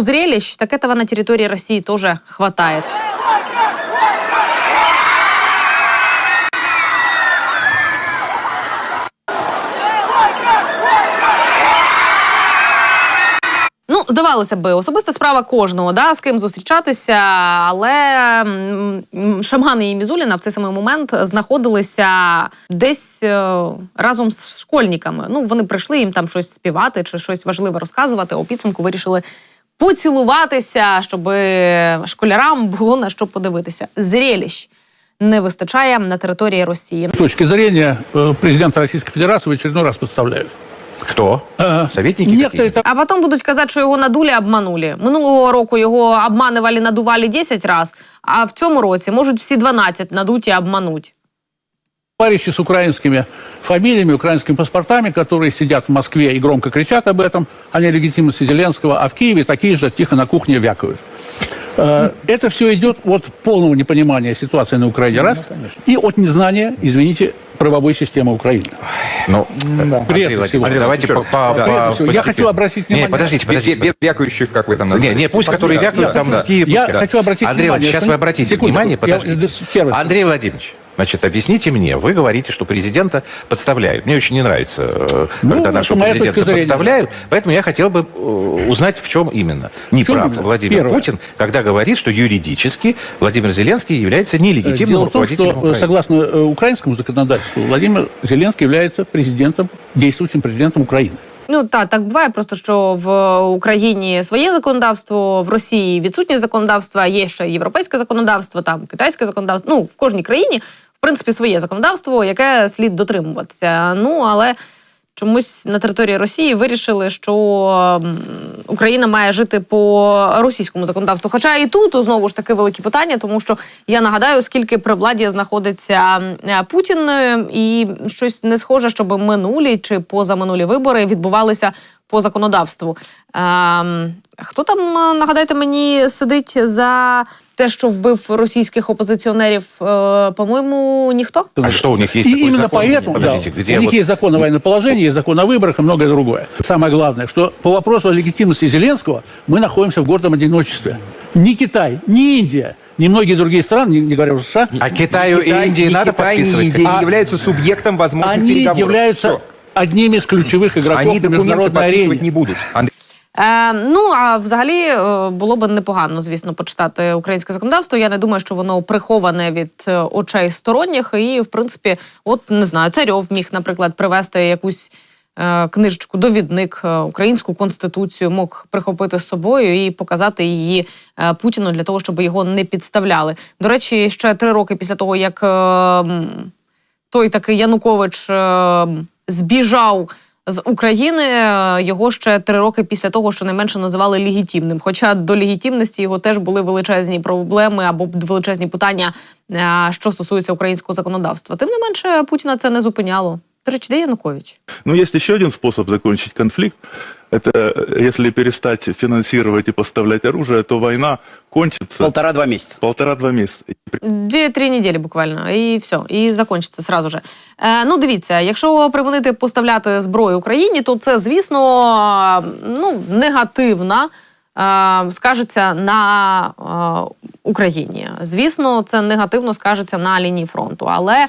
Зрелищ, так этого на территории России тоже хватает. Ну, здавалося би, особиста справа кожного, да, з ким зустрічатися, але м, і Мізуліна в цей самий момент знаходилися десь е, разом з школьниками. Ну, вони прийшли їм там щось співати чи щось важливе розказувати. У підсумку вирішили поцілуватися, щоб школярам було на що подивитися. Зрелищ не вистачає на території Росії. С точки зрения э, президента Российской Федерации в очередной раз подставляют. Кто? Э, Советники Некоторые какие-то? там А потім будуть казати, що його надули, обманули. Минулого року його обманували, надували 10 разів, а в цьому році можуть всі 12 надуть і обмануть. Товарищи с украинскими фамилиями, украинскими паспортами, которые сидят в Москве и громко кричат об этом, о нелегитимности Зеленского, а в Киеве такие же тихо на кухне вякают. Э, Это все идет от полного непонимания ситуации на Украине, раз, и от незнания, извините, правовой системы Украины. Ну, Прежде Андрей всего. Владимирович, давайте по, по- Да. всего, я хочу обратить внимание- Не, подождите, подождите. без вякающих, как вы там Не, назвали. не, пусть, которые Я- вякают там в Киеве. я хочу обратить Андрей внимание, Владимирович, сейчас вы обратите Секундочку, внимание, подождите. Андрей Владимирович, значит, объясните мне, вы говорите, что президента подставляют. Мне очень не нравится, э, Ну, когда это нашего моя президента точка зрения. подставляют, поэтому я хотел бы э, узнать, в чем именно. Не чем прав именно? Владимир Первое. Путин, когда говорит, что юридически Владимир Зеленский является нелегитимным Дело в том, руководителем что, э, Украины. согласно э, украинскому законодательству, Владимир Зеленский является президентом, действующим президентом Украины. Ну та так буває, просто що в Україні своє законодавство, в Росії відсутнє законодавство, а є ще європейське законодавство, там китайське законодавство. Ну в кожній країні, в принципі, своє законодавство, яке слід дотримуватися. Ну але чомусь на території Росії вирішили, що Україна має жити по російському законодавству. Хоча і тут знову ж таки великі питання, тому що я нагадаю, скільки при владі знаходиться е, Путін, е, і щось не схоже, щоб минулі чи позаминулі вибори відбувалися по законодавству. Ем, хто там, е, нагадайте мені, сидить за те, що вбив російських опозиціонерів? Е, по-моєму, ніхто? А что, у них есть и такой именно закон? поэтому да, Подождите, где у них вот- есть закон о военном положении, есть закон о выборах и многое другое. Самое главное, что по вопросу о легитимности Зеленского мы находимся в гордом одиночестве. Ни Китай, ни Индия, ни многие другие страны, не, не говоря уже США, А Китаю Китай- и Индии ни надо Китай, ни подписывать? Индия А- не являются субъектом возможных они переговоров. являются Всё. одними из ключевых игроков Они на документы международной подписывать арене. не будут. Е, ну а взагалі е, було б непогано, звісно, почитати українське законодавство. Я не думаю, що воно приховане від е, очей сторонніх. І, в принципі, от не знаю, царьов міг, наприклад, привезти якусь. е, Книжечку, довідник, е, українську конституцію мог прихопити з собою і показати її е, Путіну для того, щоб його не підставляли. До речі, ще три роки після того, як е, той такий Янукович е, збіжав з України. е, Його ще три роки після того, що найменше називали легітимним. Хоча до легітимності його теж були величезні проблеми або величезні питання, е, що стосується українського законодавства. Тим не менше, Путіна це не зупиняло. До речі, де Янукович? Ну, є ще один спосіб закінчити конфликт. Это если перестать финансировать и поставлять оружие, то война кончится Полтора-два месяца. полтора-два месяца. Дві-три неділі буквально, і все, і закінчиться сразу же. Е, ну, дивіться, якщо припинити поставляти зброю Україні, то це, звісно, ну, негативна. е, Скажеться на е, Україні. Звісно, це негативно скажеться на лінії фронту, але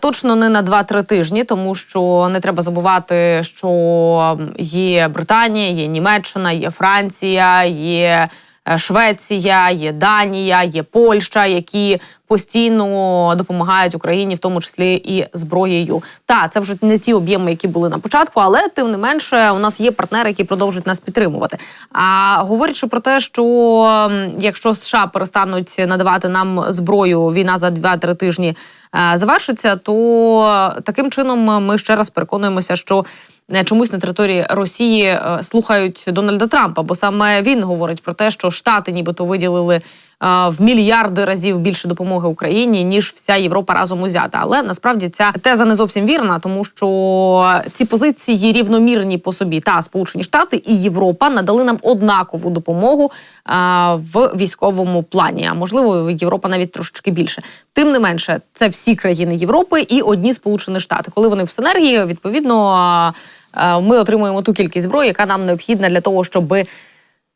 точно не на 2-3 тижні, тому що не треба забувати, що є Британія, є Німеччина, є Франція, є е, Швеція, є Данія, є Польща, які постійно допомагають Україні, в тому числі і зброєю. Та це вже не ті об'єми, які були на початку, але тим не менше, у нас є партнери, які продовжують нас підтримувати. А говорячи про те, що якщо США перестануть надавати нам зброю, війна за 2-3 тижні е, завершиться, то таким чином ми ще раз переконуємося, що е, чомусь на території Росії е, слухають Дональда Трампа, бо саме він говорить про те, що Штати нібито виділили е, в мільярди разів більше допомоги Україні ніж вся Європа разом узята. Але насправді ця теза не зовсім вірна, тому що ці позиції рівномірні по собі. Та Сполучені Штати і Європа надали нам однакову допомогу е, в військовому плані. А можливо, Європа навіть трошечки більше. Тим не менше, це всі країни Європи і одні Сполучені Штати. Коли вони в синергії, відповідно. Е, Ми отримуємо ту кількість зброї, яка нам необхідна для того, щоб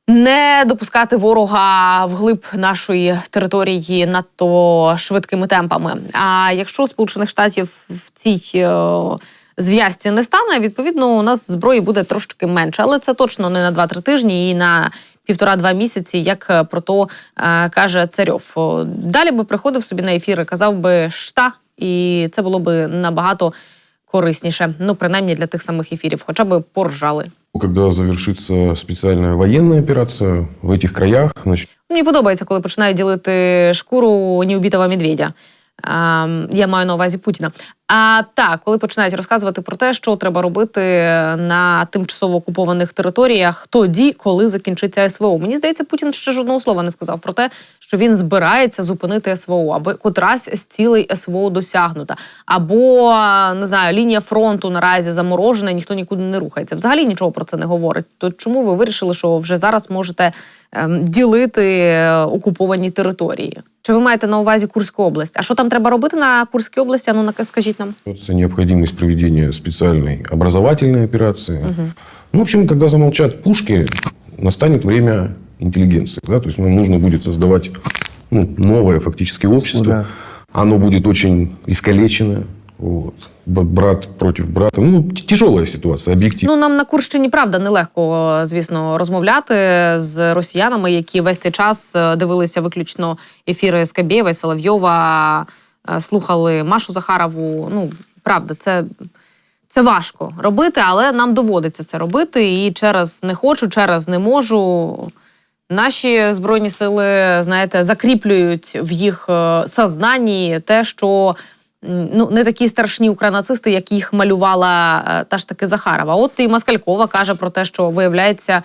не допускати ворога вглиб нашої території надто швидкими темпами. А якщо Сполучених Штатів в цій е, зв'язці не стане, відповідно, у нас зброї буде трошки менше, але це точно не на 2-3 тижні і на півтора-два місяці, як е, про то каже Царьов. Далі би приходив собі на ефір і казав би шта, і це було би набагато корисніше. Ну, принаймні для тих самих ефірів, хоча б поржали. Когда завершиться спеціальна воєнна операція в этих краях, значит, Мені подобається, коли починають ділити шкуру неубітого медведя. Я маю на увазі Путіна. А так, коли починають розказувати про те, що треба робити на тимчасово окупованих територіях, тоді, коли закінчиться СВО. Мені здається, Путін ще жодного слова не сказав про те, що він збирається зупинити СВО, аби котрась з цілей СВО досягнута. Або не знаю, лінія фронту наразі заморожена, ніхто нікуди не рухається. Взагалі нічого про це не говорить. То чому ви вирішили, що вже зараз можете ем, ділити е, окуповані території? Чи ви маєте на увазі Курську область? А що там треба робити на Курській області? Ну на- скажіть нам. остается необходимость проведения специальной образовательной операции. Ну, в общем, когда замолчат пушки, настанет время интеллигенции. Да? То есть нам нужно будет создавать ну, новое фактически общество. Оно будет очень искалечено. Вот. Брат против брата. Ну, т- тяжелая ситуация, объективно. Ну нам на Курщині правда нелегко, звісно, розмовляти з росіянами, які весь цей час е, дивилися виключно ефіри Скабєєва і Соловйова, слухали Машу Захарову. Ну правда, це. Це важко робити, але нам доводиться це робити. І через не хочу, через не можу. Наші збройні сили, знаєте, закріплюють в їх е, сознанні те, що ну не такі страшні укранацисти, як їх малювала е, та ж таки Захарова. От і Маскалькова каже про те, що виявляється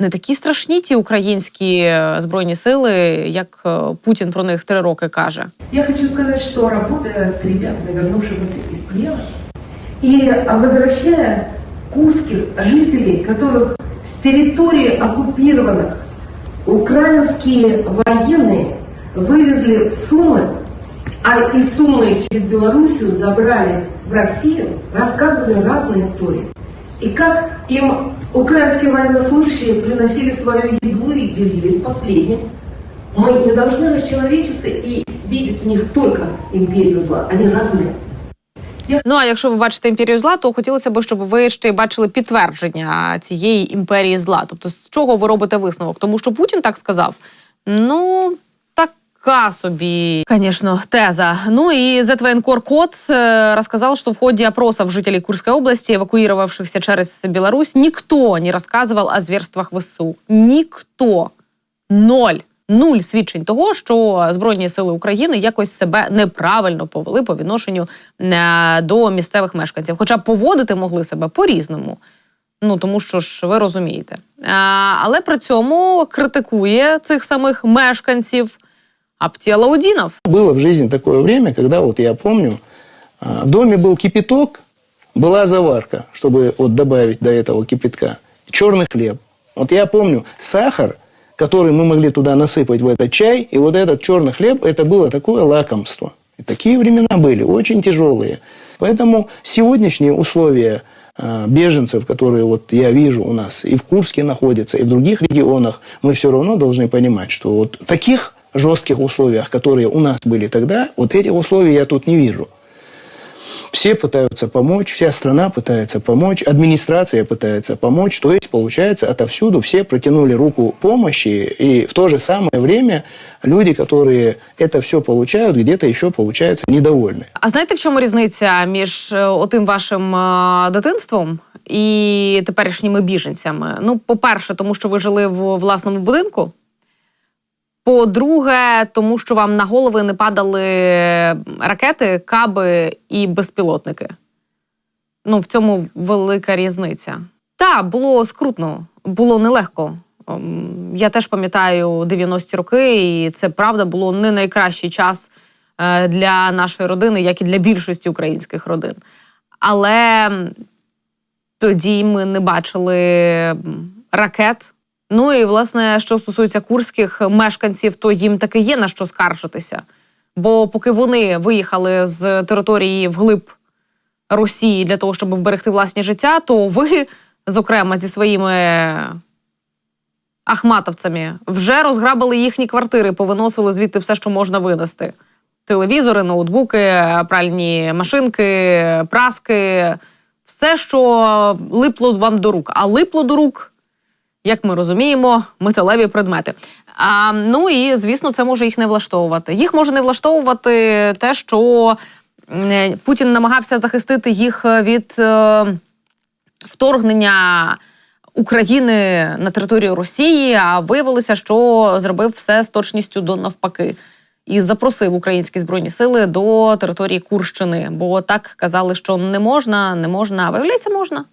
не такі страшні ті українські е, збройні сили, як е, Путін про них три роки каже. Я хочу сказать, что работая с ребятами, вернувшимися из плена, и возвращая курских жителей, которых с территории оккупированных украинские военные вывезли в Сумы, а из Сумы их через Белоруссию забрали в Россию, рассказывали разные истории. И как им украинские военнослужащие приносили свою еду и делились последним. Мы не должны расчеловечиться и видеть в них только империю зла. Они разные. Ну а якщо ви бачите імперію зла, то хотілося б, щоб ви ще й бачили підтвердження цієї імперії зла. Тобто, з чого ви робите висновок? Тому що Путін так сказав. Ну. Така собі, конечно, теза. Ну и Зетвоенкор Коц э, рассказал, что в ходе опросов жителей Курской области, эвакуировавшихся через Беларусь, никто не рассказывал о зверствах ВСУ. Никто. Ноль. Нуль свідчень того, що Збройні сили України якось себе неправильно повели по відношенню е, до місцевих мешканців. Хоча поводити могли себе по-різному. Ну тому що ж ви розумієте. А, але при цьому критикує цих самих мешканців Аптіалаудінов. Было в жизни такое время, когда, вот я помню, а, в доме был кипяток, была заварка, чтобы вот добавить до этого кипятка, черный хлеб. Вот я помню сахар, который мы могли туда насыпать в этот чай, и вот этот черный хлеб, это было такое лакомство. И такие времена были, очень тяжелые. Поэтому сегодняшние условия а, беженцев, которые вот я вижу у нас и в Курске находятся, и в других регионах, мы все равно должны понимать, что вот таких жестких условиях, которые у нас были тогда, вот этих условий я тут не вижу. Все пытаются помочь, вся страна пытается помочь, администрация пытается помочь. То есть, получается, отовсюду все протянули руку помощи, и в то же самое время люди, которые это все получают, где-то еще, получается, недовольны. А знаєте, в чому різниця між е, отим вашим е, дитинством і теперішніми біженцями? Ну, по-перше, тому що ви жили в власному будинку. По-друге, тому що вам на голови не падали ракети, каби і безпілотники. Ну, в цьому велика різниця. Так, було скрутно, було нелегко. Ем, Я теж пам'ятаю 90-ті роки, і це правда було не найкращий час е, для нашої родини, як і для більшості українських родин. Але тоді ми не бачили ракет. Ну і власне, що стосується курських мешканців, то їм таки є на що скаржитися. Бо поки вони виїхали з території вглиб Росії для того, щоб вберегти власні життя, то ви, зокрема, зі своїми ахматовцями, вже розграбили їхні квартири, повиносили звідти все, що можна винести: телевізори, ноутбуки, пральні машинки, праски, все, що липло вам до рук. А липло до рук як ми розуміємо, металеві предмети. А, ну і звісно, це може їх не влаштовувати. Їх може не влаштовувати те, що Путін намагався захистити їх від е, вторгнення України на територію Росії, а виявилося, що зробив все з точністю до навпаки. І запросив українські збройні сили до території Курщини, бо так казали, що не можна, не можна. А виявляється, можна.